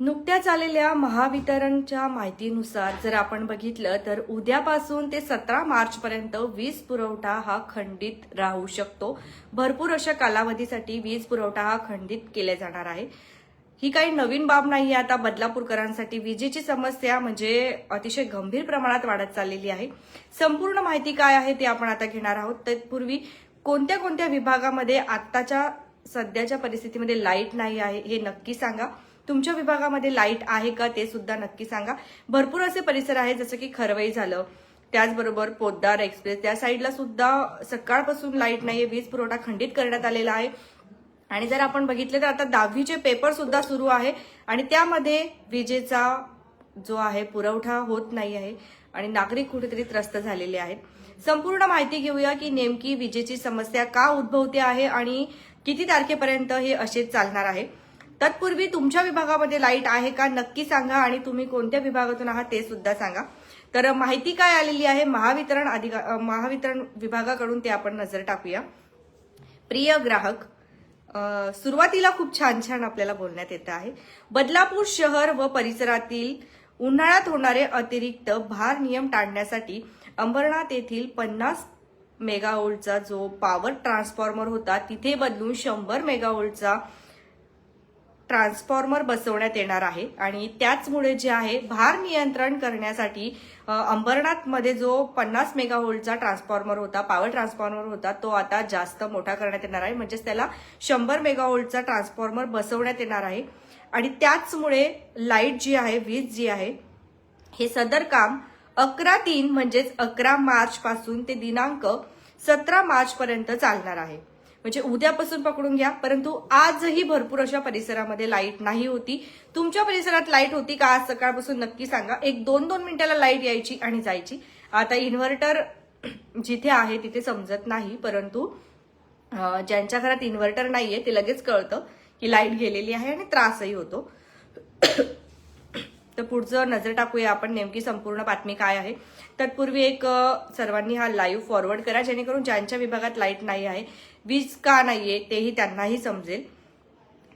नुकत्याच आलेल्या महावितरणच्या माहितीनुसार जर आपण बघितलं तर उद्यापासून ते सतरा मार्चपर्यंत वीज पुरवठा हा खंडित राहू शकतो. भरपूर अशा कालावधीसाठी वीज पुरवठा हा खंडित केला जाणार आहे. ही काही नवीन बाब नाहीये. आता बदलापूरकरांसाठी विजेची समस्या म्हणजे अतिशय गंभीर प्रमाणात वाढत चाललेली आहे. संपूर्ण माहिती काय आहे ते आपण आता घेणार आहोत. तत्पूर्वी कोणत्या कोणत्या विभागामध्ये आत्ताच्या सध्याच्या परिस्थितीमध्ये लाइट नाही आहे हे नक्की सांगा. तुमच्या विभागामध्ये लाइट आहे का ते सुद्धा नक्की सांगा. भरपूर असे परिसर आहेत जसं की खरवई झालं त्याचबरोबर पोद्दार एक्सप्रेस त्या साईडला सुद्धा सकाळपासून लाइट नाहीये वीज पुरवठा खंडित करण्यात आलेला आहे. आणि जर आपण बघितलं तर आता दहावीचे पेपर सुद्धा सुरू आहे आणि त्यामध्ये विजेचा जो आहे पुरवठा होत नाही आहे आणि नागरिक कुठेतरी त्रस्त झालेले आहेत. संपूर्ण माहिती घेऊया की नेमकी विजेची समस्या का उद्भवते आहे आणि किती तारखेपर्यंत हे असेच चालणार आहे. तत्पूर्वी तुमच्या विभागामध्ये लाइट आहे का नक्की सांगा आणि तुम्ही कोणत्या विभागातून आहात ते सुद्धा सांगा. तर माहिती काय आलेली आहे? महावितरण अधिका महावितरण विभागाकडून ते आपण नजर टाकूया. प्रिय ग्राहक सुरुवातीला खूप छान छान आपल्याला बोलण्यात येतं आहे. बदलापूर शहर व परिसरातील उन्हाळ्यात होणारे अतिरिक्त भार नियम टाळण्यासाठी अंबरनाथ येथील पन्नास मेगावोल्टचा जो पॉवर ट्रान्सफॉर्मर होता तिथे बदलून शंभर मेगावोल्टचा ट्रान्सफॉर्मर बसवण्यात येणार आहे. आणि त्याचमुळे जे आहे भार नियंत्रण करण्यासाठी अंबरनाथमध्ये जो पन्नास मेगावोल्टचा ट्रान्सफॉर्मर होता पॉवर ट्रान्सफॉर्मर होता तो आता जास्त मोठा करण्यात येणार आहे. म्हणजेच त्याला शंभर मेगावोल्टचा ट्रान्सफॉर्मर बसवण्यात येणार आहे. आणि त्याचमुळे लाइट जी आहे वीज जी आहे हे सदर काम अकरा तीन म्हणजेच अकरा मार्च पासून ते दिनांक सतरा मार्च पर्यंत चालणार आहे. म्हणजे उद्यापासून पकडून घ्या. परंतु आजही भरपूर अशा परिसरामध्ये लाइट नाही होती. तुमच्या परिसरात लाइट होती का? आज सकाळपासून नक्की सांगा. एक दोन दोन मिनिटाला लाइट यायची आणि जायची. आता इन्व्हर्टर जिथे आहे तिथे समजत नाही परंतु ज्यांच्या घरात इन्व्हर्टर नाहीये ते लगेच कळतं की लाइट गेलेली आहे आणि त्रासही होतो. तर पुढचं नजर टाकूया आपण नेमकी संपूर्ण बातमी काय आहे. तत्पूर्वी एक सर्वांनी हा लाईव्ह फॉरवर्ड करा जेणेकरून ज्यांच्या विभागात लाइट नाही आहे वीज का नाहीये तेही त्यांनाही समजेल.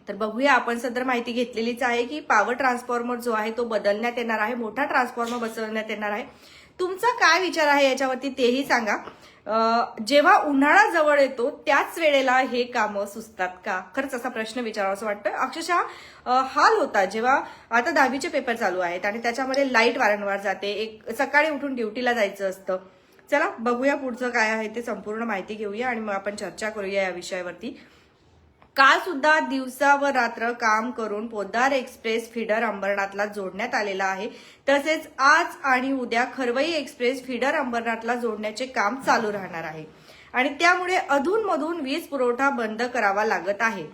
तर बघूया आपण सदर माहिती घेतलेलीच आहे की पॉवर ट्रान्सफॉर्मर जो आहे तो बदलण्यात येणार आहे मोठा ट्रान्सफॉर्मर बसवण्यात येणार आहे. तुमचा काय विचार आहे याच्यावरती तेही सांगा. जेव्हा उन्हाळा जवळ येतो त्याच वेळेला हे कामं सुचतात का? खरंच असा प्रश्न विचारावासं वाटतं. अक्षरशः हाल होता जेव्हा आता दहावीचे पेपर चालू आहेत आणि त्याच्यामध्ये लाइट वारंवार जाते. एक सकाळी उठून ड्युटीला जायचं असतं. चला बघूया पुढचं काय आहे ते संपूर्ण माहिती घेऊया आणि मग आपण चर्चा करूया या विषयावरती. काल सुद्धा दिवसा व रात्र काम करून पोद्दार एक्सप्रेस फिडर अंबरनाथला जोडण्यात आलेला आहे. तसेच आज आणि उद्या खरवई एक्सप्रेस फिडर अंबरनाथला जोडण्याचे काम चालू राहणार आहे. आणि त्यामुळे अधूनमधून वीज पुरवठा बंद करावा लागत आहे.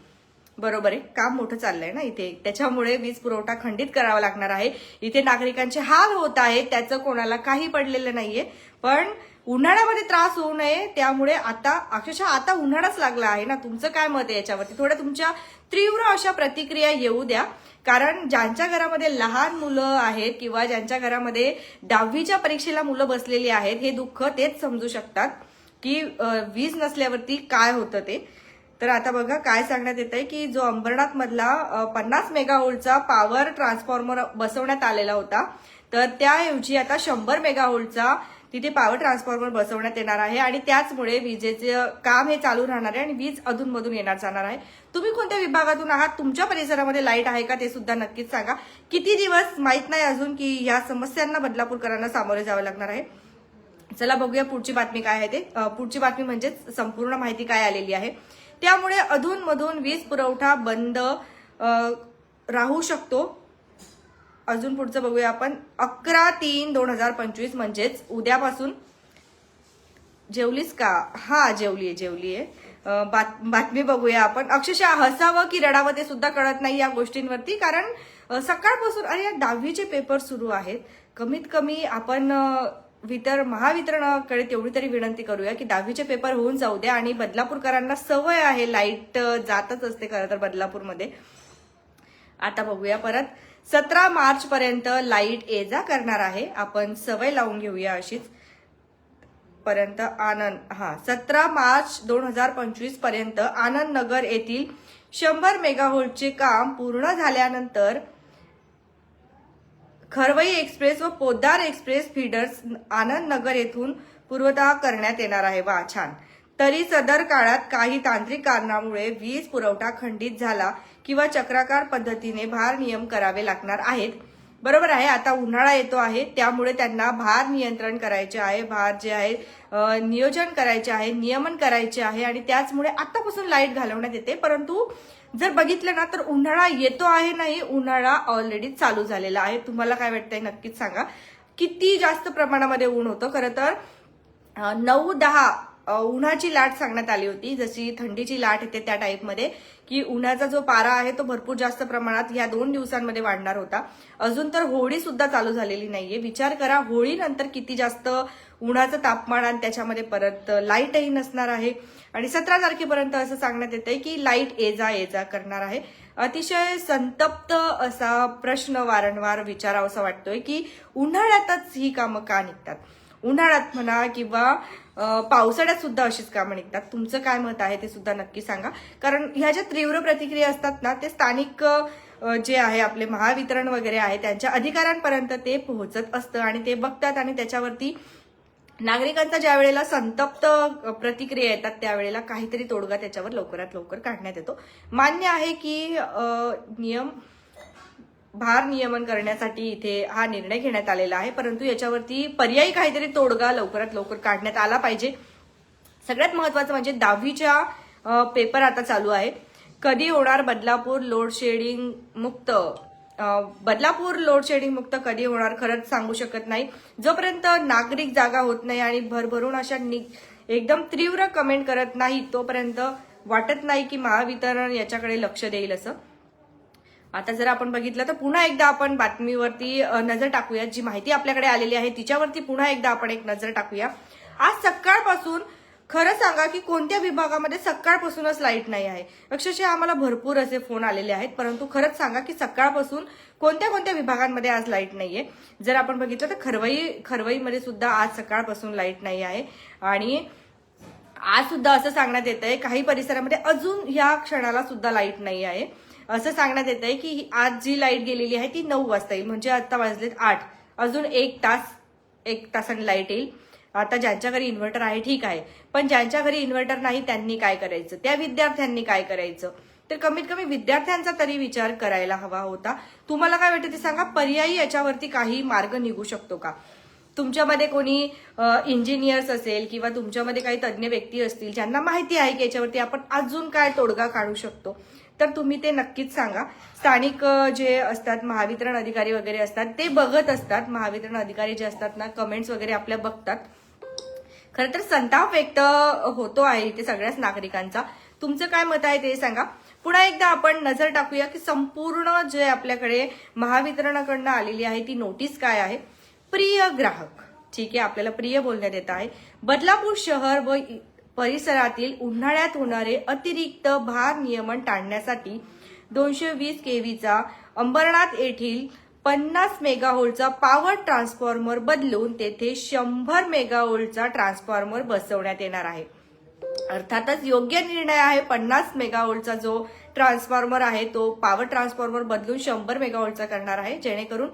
बरोबर आहे काम मोठं चाललंय ना इथे. त्याच्यामुळे वीज पुरवठा खंडित करावा लागणार आहे. इथे नागरिकांचे हाल होत आहेत त्याचं कोणाला काही पडलेलं नाहीये. पण उन्हाळ्यामध्ये त्रास होऊ नये त्यामुळे आता अक्षरशः आता उन्हाळाच लागला आहे ना. तुमचं काय मत आहे याच्यावरती? थोड्या तुमच्या तीव्र अशा प्रतिक्रिया येऊ द्या. कारण ज्यांच्या घरामध्ये लहान मुलं आहेत किंवा ज्यांच्या घरामध्ये दहावीच्या परीक्षेला मुलं बसलेली आहेत हे दुःख तेच समजू शकतात की वीज नसल्यावरती काय होतं ते. तर आता बघा काय सांगण्यात येत आहे की जो अंबरनाथ मधला पन्नास मेगाहोल्टचा पॉवर ट्रान्सफॉर्मर बसवण्यात आलेला होता तर त्याऐवजी आता शंभर मेगाहोल्टचा तिथे पॉवर ट्रान्सफॉर्मर बसवण्यात येणार आहे आणि त्याचमुळे विजेचं काम हे चालू राहणार आहे आणि वीज अधूनमधून येणार जाणार आहे. तुम्ही कोणत्या विभागातून आहात? तुमच्या परिसरामध्ये लाइट आहे का? ते सुद्धा नक्कीच सांगा. किती दिवस माहीत नाही अजून की या समस्यांना बदलापूरकरांना सामोरे जावं लागणार आहे. चला बघूया पुढची बातमी काय आहे ते. पुढची बातमी म्हणजेच संपूर्ण माहिती काय आलेली आहे. त्यामुळे अधूनमधून वीज पुरवठा बंद राहू शकतो. अजून पुढचं बघूया आपण. अकरा तीन दोन हजार पंचवीस म्हणजेच उद्यापासून जेवलीस का? हा जेवलीये जेवलीये बात- बातमी बघूया आपण. अक्षरशः हसावं की रडावं ते सुद्धा कळत नाही या गोष्टींवरती कारण सकाळपासून अरे या दहावीचे पेपर सुरू आहेत. कमीत कमी आपण वितर महावितरणाकडे तेवढी तरी विनंती करूया की दहावीचे पेपर होऊन जाऊ द्या आणि बदलापूरकरांना सवय आहे. लाइट जातच असते खरं तर बदलापूरमध्ये. आता बघूया परत. सतरा मार्च पर्यंत लाइट ये जा करणार आहे. आपण सवय लावून घेऊया अशीच. पर्यंत आनंद हा सतरा मार्च दोन हजार पंचवीसपर्यंत आनंद नगर येथील शंभर मेगाव्होल्टचे काम पूर्ण झाल्यानंतर खरवई एक्सप्रेस व पोद्दार एक्सप्रेस फीडर्स आनंद नगर येथून पूर्वतः करण्यात येणार आहे. वा छान. तरी सदर काळात काही तांत्रिक कारणामुळे वीज पुरवठा खंडित झाला किंवा चक्राकार पद्धतीने भार नियम करावे लागणार आहेत. बरोबर आहे आता उन्हाळा येतो आहे त्यामुळे त्यांना भार नियंत्रण करायचे आहे भार जे आहे नियोजन करायचे आहे नियमन करायचे आहे आणि त्याचमुळे आतापासून लाइट घालवण्यात येते. परंतु जर बघितलं ना तर उन्हाळा येतो आहे नाही उन्हाळा ऑलरेडी चालू झालेला आहे. तुम्हाला काय वाटतंय नक्कीच सांगा. किती जास्त प्रमाणामध्ये ऊन होतं? खरं तर नऊ दहा उन्हाची लाट सांगण्यात आली होती. जशी थंडीची लाट येते त्या टाईपमध्ये की उन्हाचा जो पारा आहे तो भरपूर जास्त प्रमाणात या दोन दिवसांमध्ये वाढणार होता. अजून तर होळी सुद्धा चालू झालेली नाहीये. विचार करा होळीनंतर किती जास्त उन्हाचं तापमान आणि त्याच्यामध्ये परत लाईटही नसणार आहे. आणि सतरा तारखेपर्यंत असं सांगण्यात येतंय की लाइट ये जा ये जा करणार आहे. अतिशय संतप्त असा प्रश्न वारंवार विचारावासा वाटतोय की उन्हाळ्यातच ही कामं का निघतात? उन्हाळ्यात म्हणा किंवा पावसाळ्यात सुद्धा अशीच कामं निघतात. तुमचं काय मत आहे ते सुद्धा नक्की सांगा. कारण ह्या ज्या तीव्र प्रतिक्रिया असतात ना ते स्थानिक जे आहे आपले महावितरण वगैरे आहे त्यांच्या अधिकाऱ्यांपर्यंत ते पोहोचत असतं आणि ते बघतात आणि त्याच्यावरती नागरिकांचा ज्या वेळेला संतप्त प्रतिक्रिया येतात त्यावेळेला काहीतरी तोडगा त्याच्यावर लवकरात लवकर काढण्यात येतो. मान्य आहे की नियम भार नियमन करण्यासाठी इथे हा निर्णय घेण्यात आलेला आहे. परंतु याच्यावरती पर्यायी काहीतरी तोडगा लवकरात लवकर काढण्यात आला पाहिजे. सगळ्यात महत्वाचं म्हणजे दहावीच्या पेपर आता चालू आहे. कधी होणार बदलापूर लोडशेडिंग मुक्त? बदलापूर लोडशेडिंग मुक्त कधी होणार खरंच सांगू शकत नाही. जोपर्यंत नागरिक जागा होत नाही आणि भरभरून अशा नि- एकदम तीव्र कमेंट करत नाही तोपर्यंत वाटत नाही की महावितरण याच्याकडे लक्ष देईल असं. आता जर आपण बघितलं तर पुन्हा एकदा आपण बातमीवरती नजर टाकूया जी माहिती आपल्याकडे आलेली आहे तिच्यावरती पुन्हा एकदा आपण एक नजर टाकूया. आज सकाळपासून खरं सांगा की कोणत्या विभागामध्ये सकाळपासूनच लाइट नाही आहे? अक्षरशः आम्हाला भरपूर असे फोन आलेले आहेत. परंतु खरंच सांगा की सकाळपासून कोणत्या कोणत्या विभागांमध्ये आज लाइट नाहीये? जर आपण बघितलं तर खरवई खरवईमध्ये सुद्धा आज सकाळपासून लाइट नाही आहे. आणि आज सुद्धा असं सांगण्यात येत आहे काही परिसरामध्ये अजून या क्षणाला सुद्धा लाइट नाही आहे. असं सांगण्यात येत आहे की आज जी लाइट गेलेली आहे ती नऊ वाजता येईल. म्हणजे आता वाजलेत आठ. अजून एक तास एक तासाने लाइट येईल. आता ज्यांच्या घरी इन्व्हर्टर आहे ठीक आहे. पण ज्यांच्या घरी इन्व्हर्टर नाही त्यांनी काय करायचं? त्या विद्यार्थ्यांनी काय करायचं? तर कमीत कमी विद्यार्थ्यांचा तरी विचार करायला हवा होता. तुम्हाला काय वाटतं ते सांगा? पर्यायी याच्यावरती काही मार्ग निघू शकतो का? तुमच्यामध्ये कोणी इंजिनियर्स असेल किंवा तुमच्यामध्ये काही तज्ज्ञ व्यक्ती असतील ज्यांना माहिती आहे की याच्यावरती आपण अजून काय तोडगा काढू शकतो? तर तुम्ही ते नक्कीच सांगा. स्थानिक जे असतात महावितरण अधिकारी वगैरे असतात ते बघत असतात. महावितरण अधिकारी जे असतात ना कमेंट्स वगैरे आपल्या बघतात. खरं तर संताप व्यक्त होतो आहे इथे सगळ्याच नागरिकांचा. तुमचं काय मत आहे ते सांगा. पुन्हा एकदा आपण नजर टाकूया की संपूर्ण जे आपल्याकडे महावितरणाकडनं आलेली आहे ती नोटीस काय आहे? प्रिय ग्राहक. ठीक आहे आपल्याला प्रिय बोलण्यात येत आहे. बदलापूर शहर व परिसरातील उन्हाळ्यात होणारे अतिरिक्त भार नियमन टाळण्यासाठी दोनशे वीस केव्हीचा अंबरनाथ येथील पन्नास मेगाहोल्डचा पॉवर ट्रान्सफॉर्मर बदलून तेथे शंभर मेगाहोल्टचा ट्रान्सफॉर्मर बसवण्यात येणार आहे. अर्थातच योग्य निर्णय आहे पन्नास मेगावोल्टचा जो ट्रान्सफॉर्मर आहे तो पॉवर ट्रान्सफॉर्मर बदलून शंभर मेगावोल्टचा करणार आहे जेणेकरून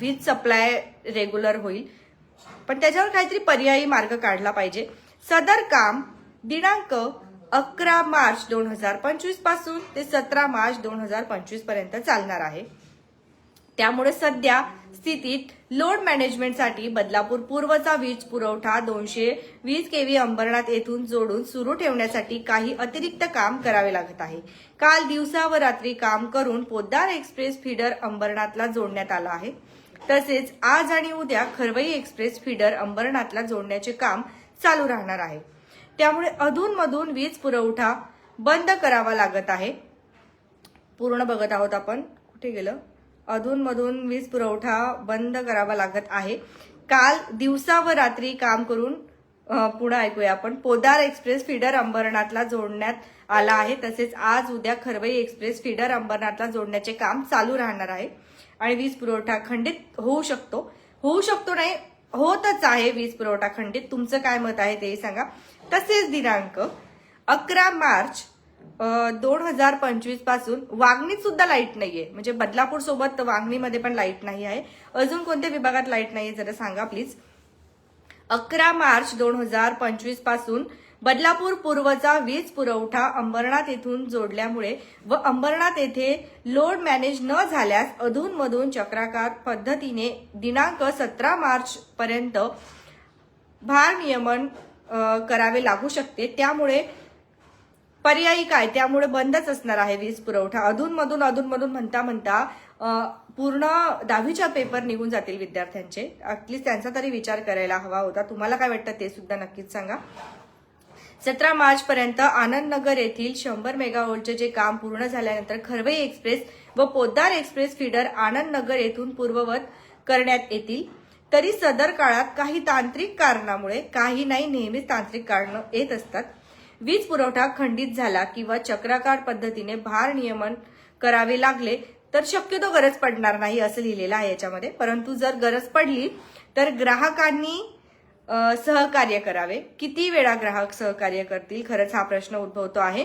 वीज सप्लाय रेग्युलर होईल. पण त्याच्यावर काहीतरी पर्यायी मार्ग काढला पाहिजे. सदर काम दिनांक अकरा मार्च दोन हजार पंचवीसपासून ते सतरा मार्च दोन हजार पंचवीसपर्यंत चालणार आहे. त्यामुळे सध्या स्थितीत लोड मॅनेजमेंटसाठी बदलापूर पूर्वचा वीज पुरवठा दोनशे वीज केव्ही अंबरनाथ येथून जोडून सुरू ठेवण्यासाठी काही अतिरिक्त काम करावे लागत आहे. काल दिवसा व रात्री काम करून पोद्दार एक्सप्रेस फीडर अंबरनाथला जोडण्यात आला आहे. तसेच आज आणि उद्या खरवई एक्सप्रेस फीडर अंबरनाथला जोडण्याचे काम चालू राहणार आहे. त्यामुळे अधूनमधून वीज पुरवठा बंद करावा लागत आहे. पूर्ण बघत आहोत आपण. कुठे गेलं? अधूनमधून वीज पुरवठा बंद करावा लागत आहे. काल दिवसा व रात्री काम करून पुन्हा ऐकूया आपण. पोदार एक्सप्रेस फीडर अंबरनाथला जोडण्यात आला आहे. तसेच आज उद्या खरवई एक्सप्रेस फीडर अंबरनाथला जोडण्याचे काम चालू राहणार आहे. आणि वीज पुरवठा खंडित होऊ शकतो. होऊ शकतो नाही होतच आहे वीज पुरवठा खंडित. तुमचं काय मत आहे ते सांगा. तसेच दिनांक अकरा मार्च दोन हजार पंचवीसपासून वागणीत सुद्धा लाइट नाहीये. म्हणजे बदलापूर सोबत वागणीमध्ये पण लाइट नाही आहे. अजून कोणत्या विभागात लाइट नाहीये जरा सांगा प्लीज. अकरा मार्च दोन हजार पंचवीसपासून बदलापूर पूर्वचा वीज पुरवठा अंबरनाथ येथून जोडल्यामुळे व अंबरनाथ येथे लोड मॅनेज न झाल्यास अधूनमधून चक्राकार पद्धतीने दिनांक सतरा मार्च पर्यंत भार नियमन करावे लागू शकते. त्यामुळे पर्यायी काय? त्यामुळे बंदच असणार आहे वीज पुरवठा. अधूनमधून अधूनमधून म्हणता म्हणता पूर्ण दहावीच्या पेपर निघून जातील विद्यार्थ्यांचे. ॲटलिस्ट त्यांचा तरी विचार करायला हवा होता. तुम्हाला काय वाटतं ते सुद्धा नक्कीच सांगा. सतरा मार्च पर्यंत आनंदनगर येथील शंभर मेगावोल्टचे जे काम पूर्ण झाल्यानंतर खरवई एक्सप्रेस व पोद्दार एक्सप्रेस फीडर आनंदनगर येथून पूर्ववत करण्यात येतील. तरी सदर काळात काही तांत्रिक कारणामुळे काही नाही नेहमीच तांत्रिक कारणं येत असतात. वीज पुरवठा खंडित झाला किंवा चक्राकार पद्धतीने भार नियमन करावे लागले तर शक्यतो गरज पडणार नाही असं लिहिलेलं आहे याच्यामध्ये. परंतु जर गरज पडली तर ग्राहकांनी सहकार्य करावे. किती वेळा ग्राहक सहकार्य करतील? खरंच हा प्रश्न उद्भवतो आहे.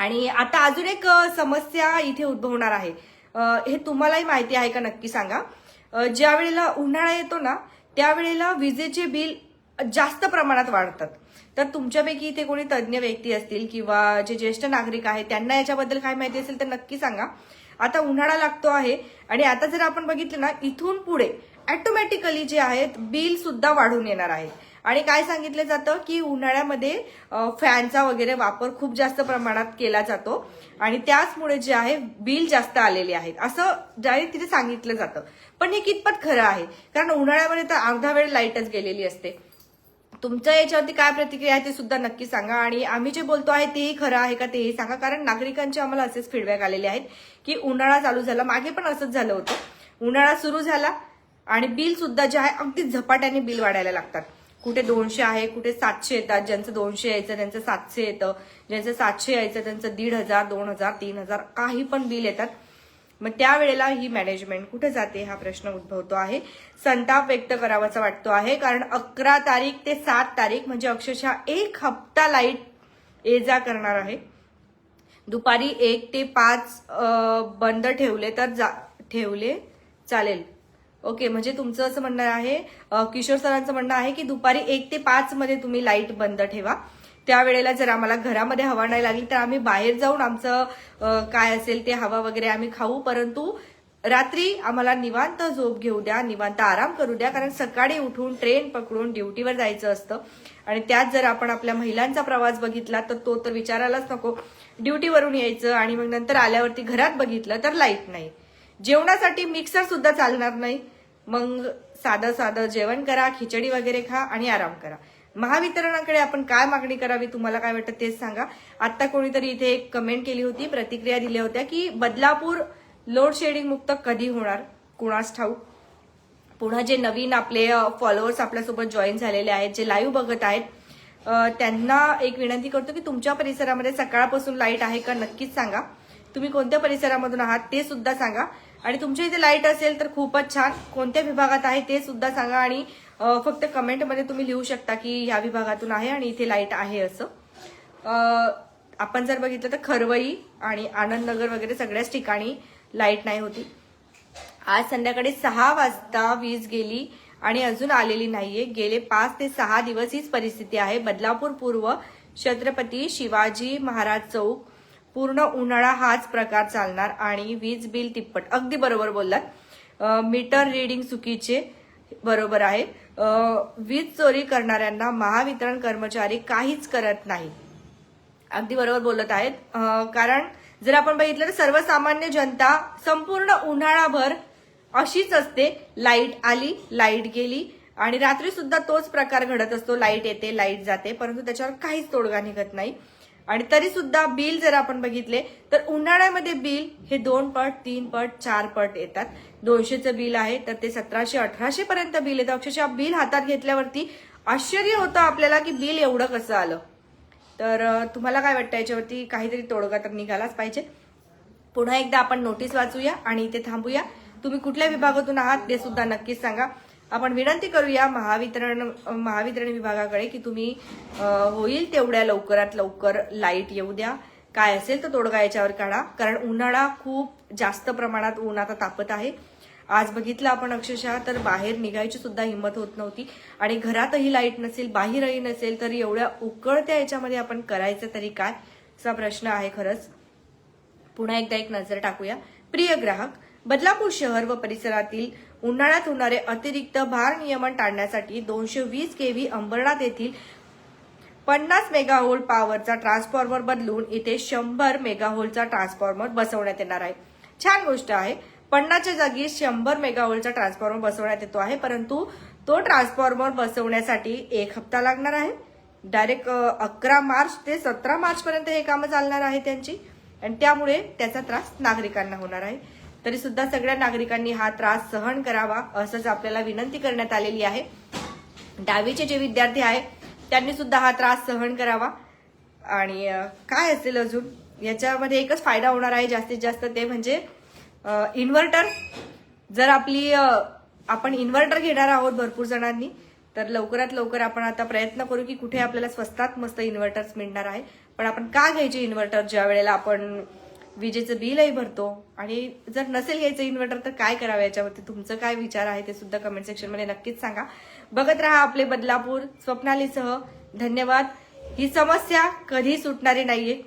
आणि आता अजून एक समस्या इथे उद्भवणार आहे. हे तुम्हालाही माहिती आहे का? नक्की सांगा. ज्या वेळेला उन्हाळा येतो ना त्यावेळेला विजेचे बिल जास्त प्रमाणात वाढतात. तर तुमच्यापैकी इथे कोणी तज्ज्ञ व्यक्ती असतील किंवा जे ज्येष्ठ नागरिक आहेत त्यांना याच्याबद्दल काय माहिती असेल तर नक्की सांगा. आता उन्हाळा लागतो आहे आणि आता जर आपण बघितलं ना इथून पुढे ऑटोमॅटिकली जे आहेत बिल सुद्धा वाढून येणार आहे. आणि काय सांगितलं जातं की उन्हाळ्यामध्ये फॅनचा वगैरे वापर खूप जास्त प्रमाणात केला जातो. आणि त्याचमुळे जे आहे बिल जास्त आलेले आहेत. असं डायरेक्ट तिथे सांगितलं जातं. पण हे कितपत खरं आहे? कारण उन्हाळ्यामध्ये तर अर्धा वेळ लाईटच गेलेली असते. तुमच्या याच्यावरती काय प्रतिक्रिया आहे ते सुद्धा नक्की सांगा. आणि आम्ही जे बोलतो आहे तेही खरं आहे का तेही सांगा. कारण नागरिकांचे आम्हाला असेच फीडबॅक आलेले आहेत की उन्हाळा चालू झाला. मागे पण असंच झालं होतं. उन्हाळा सुरू झाला. आणि बिल सुद्धा जे आहे अगदी झपाट्याने बिल वाढायला लागतात. कुठे दोनशे आहे कुठे सातशे येतात. ज्यांचं दोनशे यायचं त्यांचं सातशे येतं. ज्यांचं सातशे यायचं त्यांचं दीड हजार दोन हजार तीन हजार काही पण बिल येतात. मग त्यावेळेला ही मॅनेजमेंट कुठे जाते? हा प्रश्न उद्भवतो आहे. संताप व्यक्त करावाचा वाटतो आहे. कारण अकरा तारीख ते सात तारीख म्हणजे अक्षरशः एक हप्ता लाइट ये जा करणार आहे. दुपारी एक ते पाच बंद ठेवले तर जा ठेवले चालेल. ओके म्हणजे तुमचं असं म्हणणं आहे किशोर सरांचं म्हणणं आहे की दुपारी एक ते पाच मध्ये तुम्ही लाइट बंद ठेवा. त्यावेळेला जर आम्हाला घरामध्ये हवा नाही लागली तर आम्ही बाहेर जाऊन आमचं काय असेल ते हवा वगैरे आम्ही खाऊ. परंतु रात्री आम्हाला निवांत झोप घेऊ द्या निवांत आराम करू द्या कारण सकाळी उठून ट्रेन पकडून ड्युटीवर जायचं असतं. आणि त्यात जर आपण आपल्या महिलांचा प्रवास बघितला तर तो तर विचारायलाच नको. ड्युटीवरून यायचं आणि मग नंतर आल्यावरती घरात बघितलं तर लाइट नाही. जेवणासाठी मिक्सर सुद्धा चालणार नाही. मग साधं साधं जेवण करा खिचडी वगैरे खा आणि आराम करा. महावितरणाकडे आपण काय मागणी करावी तुम्हाला काय वाटतं तेच सांगा. आता कोणीतरी इथे एक कमेंट केली होती प्रतिक्रिया दिल्या होत्या की बदलापूर लोड शेडिंग मुक्त कधी होणार? कुणास ठाऊक? पुन्हा जे नवीन आपले फॉलोअर्स आपल्यासोबत जॉईन झालेले आहेत जे लाईव्ह बघत आहेत त्यांना एक विनंती करतो की तुमच्या परिसरामध्ये सकाळपासून लाइट आहे का नक्कीच सांगा. तुम्ही कोणत्या परिसरामधून आहात ते सुद्धा सांगा. आणि तुमच्या इथे लाइट असेल तर खूपच छान. कोणत्या विभागात आहे ते सुद्धा सांगा आणि फक्त कमेंटमध्ये तुम्ही लिहू शकता की ह्या विभागातून आहे आणि इथे लाइट आहे असं. आपण जर बघितलं तर खरवई आणि आनंदनगर वगैरे सगळ्याच ठिकाणी लाइट नाही होती. आज संध्याकाळी सहा वाजता वीज गेली आणि अजून आलेली नाहीये. गेले पाच ते सहा दिवस हीच परिस्थिती आहे. बदलापूर पूर्व छत्रपती शिवाजी महाराज चौक पूर्ण उन्हाळा हाच प्रकार चालणार आणि वीज बिल तिप्पट. अगदी बरोबर बोललात. मीटर रिडिंग चुकीचे बरोबर आहे. वीज चोरी करणाऱ्यांना महावितरण कर्मचारी काहीच करत नाही. अगदी बरोबर बोलत आहेत. कारण जर आपण बघितलं तर सर्वसामान्य जनता संपूर्ण उन्हाळाभर अशीच असते. लाइट आली लाइट गेली आणि रात्री सुद्धा तोच प्रकार घडत असतो. लाइट येते लाइट जाते परंतु त्याच्यावर काहीच तोडगा निघत नाही. आणि तरी सुद्धा बिल जर आपण बघितले तर उन्हाळ्यामध्ये बिल हे दोन पट तीन पट चार पट येतात. दोनशेचं बिल आहे तर ते सतराशे अठराशे पर्यंत बिल येतं. अक्षरशः बिल हातात घेतल्यावरती आश्चर्य होतं आपल्याला की बिल एवढं कसं आलं. तर तुम्हाला काय वाटतं याच्यावरती? काहीतरी तोडगा तर निघालाच पाहिजे. पुन्हा एकदा आपण नोटीस वाचूया आणि इथे थांबूया. तुम्ही कुठल्या विभागातून आहात ते सुद्धा नक्कीच सांगा. आपण विनंती करूया महावितरण महावितरण विभागाकडे की तुम्ही होईल तेवढ्या लवकरात लवकर लाइट येऊ द्या. काय असेल तर तोडगा याच्यावर काढा. कारण उन्हाळा खूप जास्त प्रमाणात ऊन आता तापत आहे. आज बघितलं आपण अक्षरशः तर बाहेर निघायची सुद्धा हिंमत होत नव्हती. आणि घरातही लाइट नसेल बाहेरही नसेल तर एवढ्या उकळत्या याच्यामध्ये आपण करायचं तरी काय? असा प्रश्न आहे खरंच. पुन्हा एकदा एक नजर टाकूया. प्रिय ग्राहक बदलापूर शहर व परिसरातील उन्हाळ्यात होणारे अतिरिक्त भार नियमन टाळण्यासाठी दोनशे वीस केव्ही अंबरनाथ येथील पन्नास मेगाहोल्ट पॉवरचा ट्रान्सफॉर्मर बदलून इथे शंभर मेगाहोल्टचा ट्रान्सफॉर्मर बसवण्यात येणार आहे. छान गोष्ट आहे. पन्नासच्या जागी शंभर मेगाहोल्टचा ट्रान्सफॉर्मर बसवण्यात येतो आहे परंतु तो ट्रान्सफॉर्मर बसवण्यासाठी एक हप्ता लागणार आहे. डायरेक्ट अकरा मार्च ते सतरा मार्च पर्यंत हे कामं चालणार आहे त्यांची आणि त्यामुळे त्याचा त्रास नागरिकांना होणार आहे. तरी सुद्धा सगळ्या नागरिकांनी हा त्रास सहन करावा असंच आपल्याला विनंती करण्यात आलेली आहे. दहावीचे जे विद्यार्थी आहेत त्यांनी सुद्धा हा त्रास सहन करावा. आणि काय असेल अजून? याच्यामध्ये एकच फायदा होणार आहे जास्तीत जास्त ते म्हणजे इन्व्हर्टर. जर आपली आपण इन्व्हर्टर घेणार आहोत भरपूर जणांनी तर लवकरात लवकर आपण आता प्रयत्न करू की कुठे आपल्याला स्वस्तात मस्त इन्व्हर्टर्स मिळणार आहे पण आपण का घ्यायचे इन्व्हर्टर ज्या वेळेला आपण विजेचं बिलही भरतो. आणि जर नसेल घ्यायचं इन्व्हर्टर तर काय करावं याच्यावरती? तुमचं काय विचार आहे ते सुद्धा कमेंट सेक्शनमध्ये नक्कीच सांगा. बघत राहा आपले बदलापूर स्वप्नालीसह. धन्यवाद. ही समस्या कधी सुटणारी नाहीये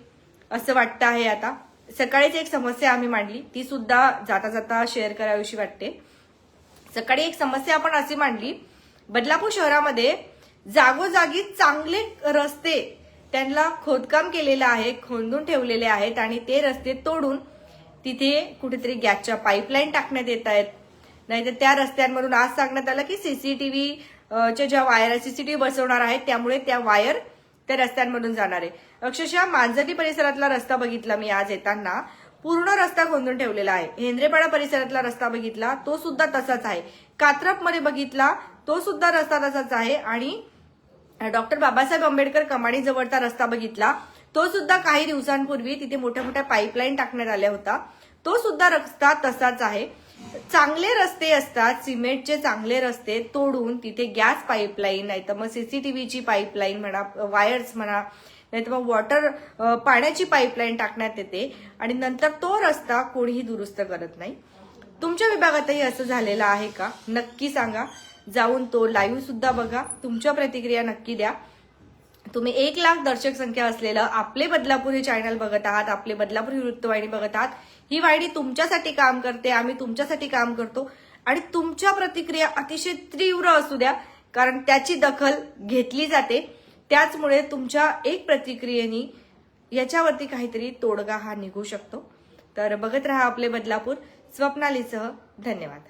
असं वाटतं आहे आता. सकाळीच एक समस्या आम्ही मांडली. ती सुद्धा जाता जाता शेअर करावीशी वाटते. सकाळी एक समस्या आपण अशी मांडली. बदलापूर शहरामध्ये जागोजागी चांगले रस्ते त्यांना खोदकाम केलेलं आहे खोदून ठेवलेले आहेत आणि ते रस्ते तोडून तिथे कुठेतरी गॅसच्या पाईपलाईन टाकण्यात येत आहेत. नाहीतर त्या रस्त्यांमधून आज सांगण्यात आलं की सीसीटीव्ही च्या ज्या वायर सीसीटीव्ही बसवणार आहेत त्यामुळे त्या वायर त्या रस्त्यांमधून जाणार आहे. अक्षरशः मांजरी परिसरातला रस्ता बघितला मी आज येताना. पूर्ण रस्ता खोदून ठेवलेला आहे. हेंद्रेपाडा परिसरातला रस्ता बघितला तो सुद्धा तसाच आहे. कात्रपमध्ये बघितला तो सुद्धा रस्ता तसाच आहे आणि डॉक्टर बाबासाहेब आंबेडकर कमानी जवळचा रस्ता बघितला. तो सुद्धा काही दिवसांपूर्वी तिथे मोठ्या मोठ्या पाईपलाईन टाकण्यात आल्या होता. तो सुद्धा रस्ता तसाच आहे. चांगले रस्ते असतात सिमेंटचे चांगले रस्ते तोडून तिथे गॅस पाईपलाईन नाही तर मग सीसीटीव्हीची पाईपलाईन म्हणा वायर्स म्हणा नाही तर मग वॉटर पाण्याची पाईपलाईन टाकण्यात येते. आणि नंतर तो रस्ता कोणीही दुरुस्त करत नाही. तुमच्या विभागातही असं झालेलं आहे का? नक्की सांगा. जाऊन तो लाईव्ह सुद्धा बघा. तुमच्या प्रतिक्रिया नक्की द्या. तुम्ही एक लाख दर्शक संख्या असलेलं आपले बदलापूर हे चॅनल बघत आहात आपले बदलापूर ही वृत्तवाहिनी बघत आहात. ही वाहिनी तुमच्यासाठी काम करते आम्ही तुमच्यासाठी काम करतो. आणि तुमच्या प्रतिक्रिया अतिशय तीव्र असू द्या कारण त्याची दखल घेतली जाते. त्याचमुळे तुमच्या एक प्रतिक्रियेनी याच्यावरती काहीतरी तोडगा हा निघू शकतो. तर बघत राहा आपले बदलापूर. स्वप्नालीसह धन्यवाद.